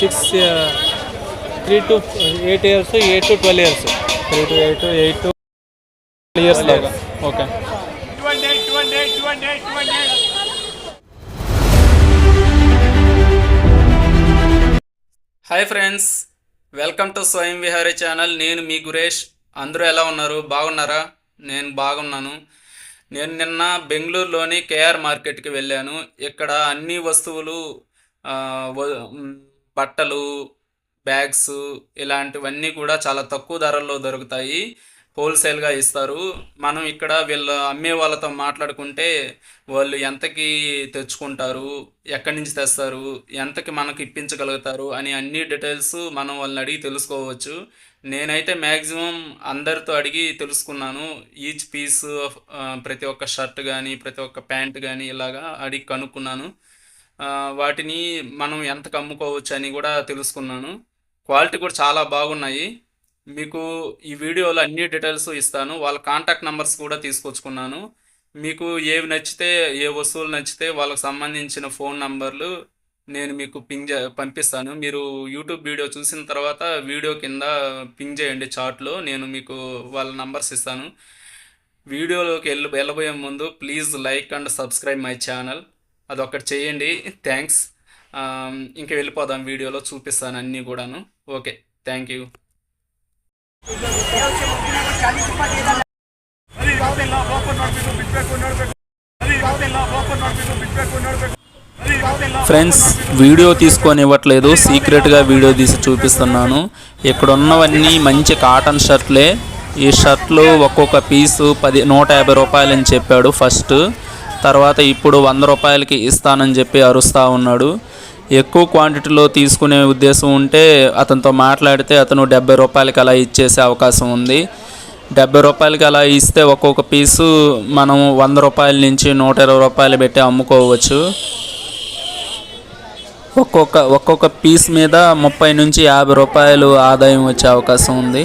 Six three to eight years eight to twelve years three to eight eight to years దాకా okay hi friends welcome to Swayam Vihari channel నేను మీ గురేష్. అందరూ ఎలా ఉన్నారు? బాగున్నారా? నేను బాగున్నాను. నేను నిన్న బెంగళూరులోని కేఆర్ మార్కెట్కి వెళ్ళాను. ఇక్కడ అన్ని వస్తువులు బట్టలు బ్యాగ్స్ ఇలాంటివన్నీ కూడా చాలా తక్కువ ధరల్లో దొరుకుతాయి. హోల్సేల్గా ఇస్తారు. మనం ఇక్కడ వీళ్ళు అమ్మే వాళ్ళతో మాట్లాడుకుంటే వాళ్ళు ఎంతకి తెచ్చుకుంటారు ఎక్కడి నుంచి తెస్తారు ఎంతకి మనకు ఇప్పించగలుగుతారు అని అన్ని డీటెయిల్స్ మనం వాళ్ళని అడిగి తెలుసుకోవచ్చు. నేనైతే మ్యాక్సిమం అందరితో అడిగి తెలుసుకున్నాను. ఈచ్ పీస్ ప్రతి ఒక్క షర్ట్ కానీ ప్రతి ఒక్క ప్యాంట్ కానీ ఇలాగా అడిగి కనుక్కున్నాను. వాటిని మనం ఎంతకు అమ్ముకోవచ్చు అని కూడా తెలుసుకున్నాను. క్వాలిటీ కూడా చాలా బాగున్నాయి. మీకు ఈ వీడియోలో అన్ని డీటెయిల్స్ ఇస్తాను. వాళ్ళ కాంటాక్ట్ నెంబర్స్ కూడా తీసుకొచ్చుకున్నాను. మీకు ఏవి నచ్చితే ఏ వస్తువులు నచ్చితే వాళ్ళకి సంబంధించిన ఫోన్ నంబర్లు నేను మీకు పింగ్ చే పంపిస్తాను. మీరు యూట్యూబ్ వీడియో చూసిన తర్వాత వీడియో కింద పింగ్ చేయండి చాట్లో నేను మీకు వాళ్ళ నంబర్స్ ఇస్తాను. వీడియోలోకి వెళ్ళి వెళ్ళబోయే ముందు please like and subscribe my channel. అదొక్కటి చేయండి. థ్యాంక్స్ um, ఇంకా వెళ్ళిపోదాం వీడియోలో చూపిస్తాను అన్నీ కూడాను. Okay thank you friends video తీసుకొని ఇవ్వట్లేదు సీక్రెట్గా వీడియో తీసి చూపిస్తున్నాను. ఇక్కడ ఉన్నవన్నీ మంచి కాటన్ షర్ట్లే ఈ షర్ట్లు ఒక్కొక్క పీసు పది నూట యాభై రూపాయలు అని చెప్పాడు ఫస్ట్ తర్వాత ఇప్పుడు వంద రూపాయలకి ఇస్తానని చెప్పి అరుస్తూ ఉన్నాడు. ఎక్కువ క్వాంటిటీలో తీసుకునే ఉద్దేశం ఉంటే అతనితో మాట్లాడితే అతను డెబ్బై రూపాయలకి అలా ఇచ్చేసే అవకాశం ఉంది. డెబ్బై రూపాయలకి అలా ఇస్తే ఒక్కొక్క పీసు మనం వంద రూపాయల నుంచి నూట ఇరవై రూపాయలు పెట్టి అమ్ముకోవచ్చు. ఒక్కొక్క ఒక్కొక్క పీస్ మీద ముప్పై నుంచి యాభై రూపాయలు ఆదాయం వచ్చే అవకాశం ఉంది.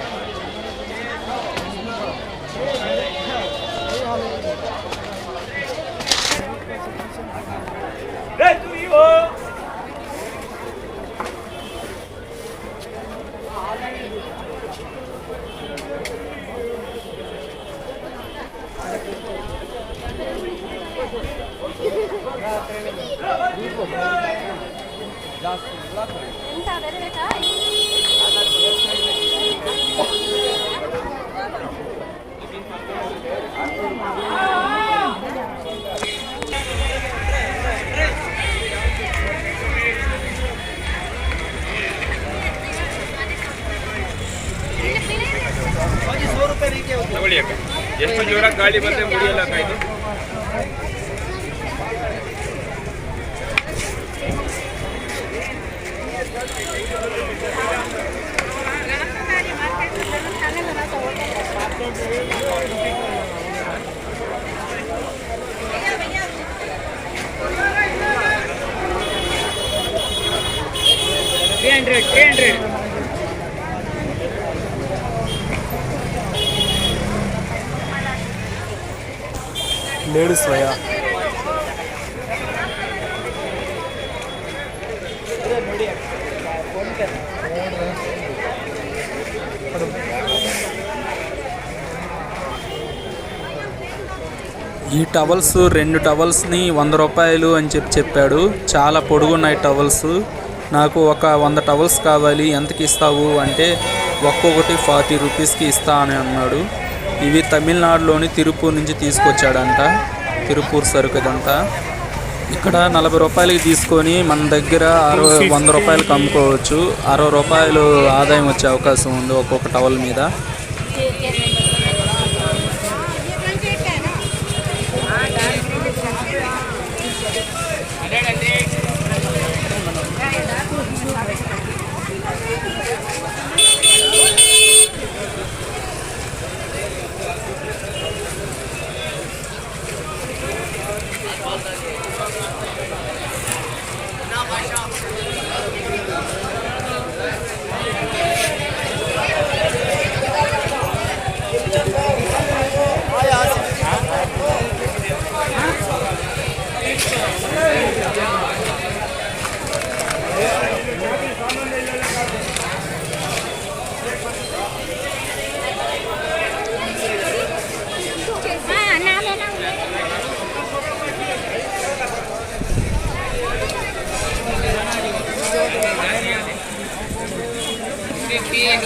ಎಷ್ಟು ಜೋರ ಗಾಳಿ ಬಂದ್ರೆ ಮುಡಿಯಲ್ಲ ಕಾಯ್ದು three hundred three hundred ladies via ఈ టవల్స్ రెండు టవల్స్ని వంద రూపాయలు అని చెప్పి చెప్పాడు. చాలా పొడుగున్నాయి టవల్స్. నాకు ఒక వంద టవల్స్ కావాలి ఎంతకి ఇస్తావు? అంటే ఒక్కొక్కటి ఫార్టీ రూపీస్కి ఇస్తా అని అన్నాడు. ఇవి తమిళనాడులోని తిరుపూర్ నుంచి తీసుకొచ్చాడంట. తిరుపూర్ సరుకు ఇదంతా ఇక్కడ నలభై రూపాయలకి తీసుకొని మన దగ్గర అరవై వంద రూపాయలకు అమ్ముకోవచ్చు. అరవై రూపాయలు ఆదాయం వచ్చే అవకాశం ఉంది ఒక్కొక్క టవల్ మీద.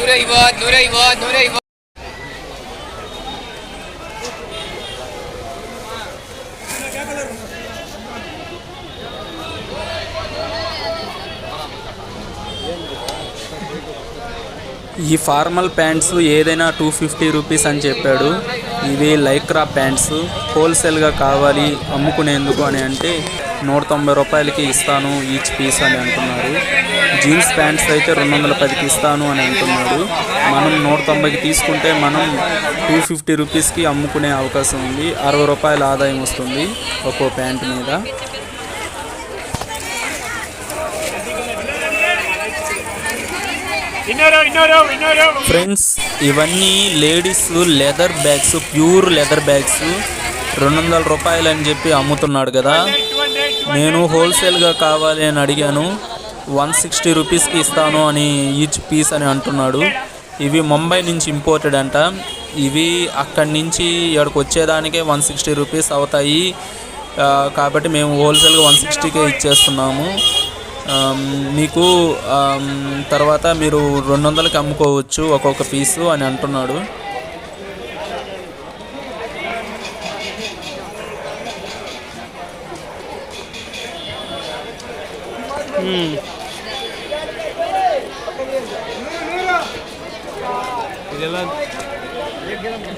Nureibot, Nureibot, Nureibot. ఈ ఫార్మల్ ప్యాంట్స్ ఏదైనా టూ ఫిఫ్టీ రూపీస్ అని చెప్పాడు. ఇవి లైక్రా ప్యాంట్స్. హోల్సేల్గా కావాలి అమ్ముకునేందుకు అని అంటే నూట తొంభై రూపాయలకి ఇస్తాను ఈచ్ పీస్ అని అంటున్నారు. జీన్స్ ప్యాంట్స్ అయితే రెండు వందల పదికి ఇస్తాను అని అంటున్నాడు. మనం నూట తొంభైకి తీసుకుంటే మనం టూ ఫిఫ్టీ రూపీస్కి అమ్ముకునే అవకాశం ఉంది. అరవై రూపాయల ఆదాయం వస్తుంది ఒక్కో ప్యాంట్ మీద. ఫ్రెండ్స్ ఇవన్నీ ladies leather bags pure leather bags. రెండు వందల రూపాయలు అని చెప్పి అమ్ముతున్నాడు కదా. నేను హోల్సేల్గా కావాలి అని అడిగాను. వన్ సిక్స్టీ రూపీస్కి ఇస్తాను అని ఈచ్ పీస్ అని అంటున్నాడు. ఇవి ముంబై నుంచి ఇంపోర్టెడ్ అంట. ఇవి అక్కడి నుంచి ఇక్కడికి వచ్చేదానికే వన్ సిక్స్టీ రూపీస్ అవుతాయి. కాబట్టి మేము హోల్సేల్గా వన్ సిక్స్టీకే ఇచ్చేస్తున్నాము. మీకు తర్వాత మీరు రెండు వందలకి అమ్ముకోవచ్చు ఒక్కొక్క పీసు అని అంటున్నాడు.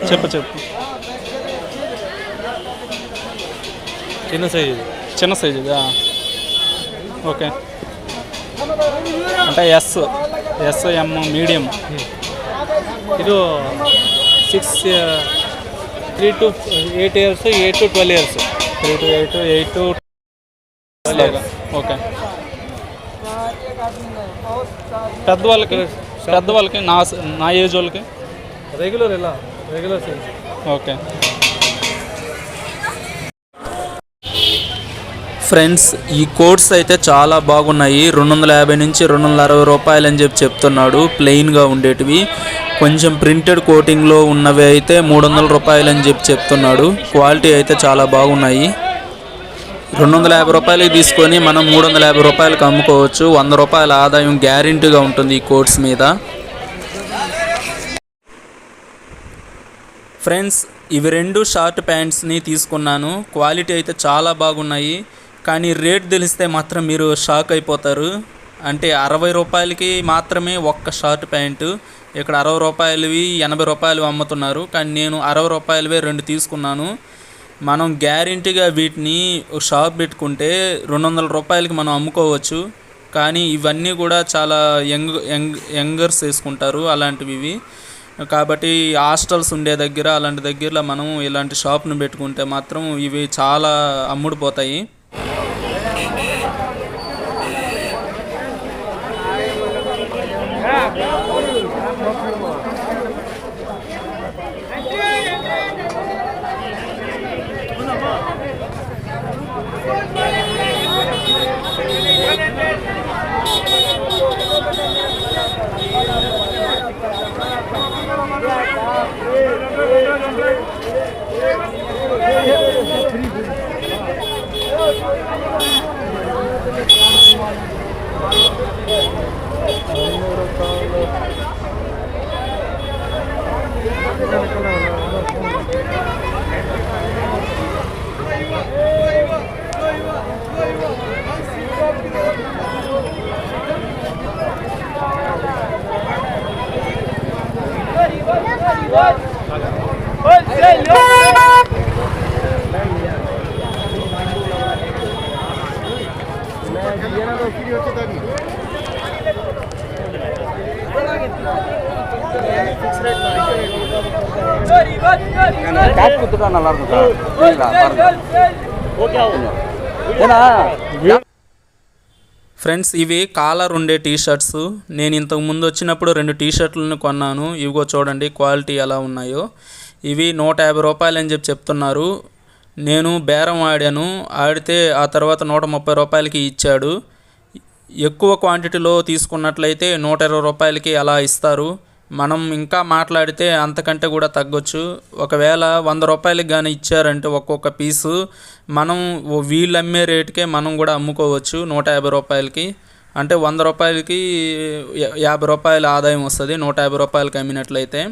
చెప్పు చెప్పు. చిన్న సైజు. చిన్న సైజు ఓకే. అంటే ఎస్ ఎస్ ఎమ్ మీడియం ಇದು six three to eight years eight to twelve years three to eight eight to okay పెద్దవాళ్ళకి పెద్దవాళ్ళకి నా నా ఏజ్ వాళ్ళకి ರೆಗ್ಯುಲರ್ ಎಲ್ಲ ರೆಗ್ಯುಲರ್ ಸೈಜ್ ఓకే ఫ్రెండ్స్ ఈ కోట్స్ అయితే చాలా బాగున్నాయి. రెండు వందల యాభై నుంచి రెండు వందల అరవై రూపాయలు అని చెప్పి చెప్తున్నాడు. ప్లెయిన్గా ఉండేటివి. కొంచెం ప్రింటెడ్ కోటింగ్లో ఉన్నవి అయితే మూడు వందల రూపాయలు అని చెప్పి చెప్తున్నాడు. క్వాలిటీ అయితే చాలా బాగున్నాయి. రెండు వందల యాభై రూపాయలకి తీసుకొని మనం మూడు వందల యాభై రూపాయలకు అమ్ముకోవచ్చు. వంద రూపాయల ఆదాయం గ్యారంటీగా ఉంటుంది ఈ కోట్స్ మీద. ఫ్రెండ్స్ ఇవి రెండు షార్ట్ ప్యాంట్స్ని తీసుకున్నాను. క్వాలిటీ అయితే చాలా బాగున్నాయి. కానీ రేట్ తెలిస్తే మాత్రం మీరు షాక్ అయిపోతారు. అంటే అరవై రూపాయలకి మాత్రమే ఒక్క షార్ట్ ప్యాంటు. ఇక్కడ అరవై రూపాయలవి ఎనభై రూపాయలు అమ్ముతున్నారు. కానీ నేను అరవై రూపాయలవే రెండు తీసుకున్నాను. మనం గ్యారెంటీగా వీటిని షాప్ పెట్టుకుంటే రెండు వందల రూపాయలకి మనం అమ్ముకోవచ్చు. కానీ ఇవన్నీ కూడా చాలా యంగ్ యంగ్ యంగర్స్ వేసుకుంటారు అలాంటివి ఇవి. కాబట్టి హాస్టల్స్ ఉండే దగ్గర అలాంటి దగ్గరలో మనం ఇలాంటి షాప్ను పెట్టుకుంటే మాత్రం ఇవి చాలా అమ్ముడుపోతాయి. What? What? What? ఫ్రెండ్స్ ఇవి కాలర్ ఉండే టీ షర్ట్స్ నేను ఇంతకు ముందు వచ్చినప్పుడు రెండు టీ షర్ట్లను కొన్నాను. ఇవిగో చూడండి క్వాలిటీ ఎలా ఉన్నాయో. ఇవి నూట యాభై రూపాయలు అని చెప్పి చెప్తున్నారు. నేను బేరం ఆడాను. ఆడితే ఆ తర్వాత నూట ముప్పై రూపాయలకి ఇచ్చాడు. ఎక్కువ క్వాంటిటీలో తీసుకున్నట్లయితే నూట ఇరవై రూపాయలకి అలా ఇస్తారు. మనం ఇంకా మాట్లాడితే అంతకంటే కూడా తగ్గొచ్చు. ఒకవేళ వంద రూపాయలకి కానీ ఇచ్చారంటే ఒక్కొక్క పీసు మనం వీళ్ళు అమ్మే రేటుకే మనం కూడా అమ్ముకోవచ్చు నూట యాభై రూపాయలకి. అంటే వంద రూపాయలకి యాభై రూపాయల ఆదాయం వస్తుంది నూట యాభై రూపాయలకి అమ్మినట్లయితే.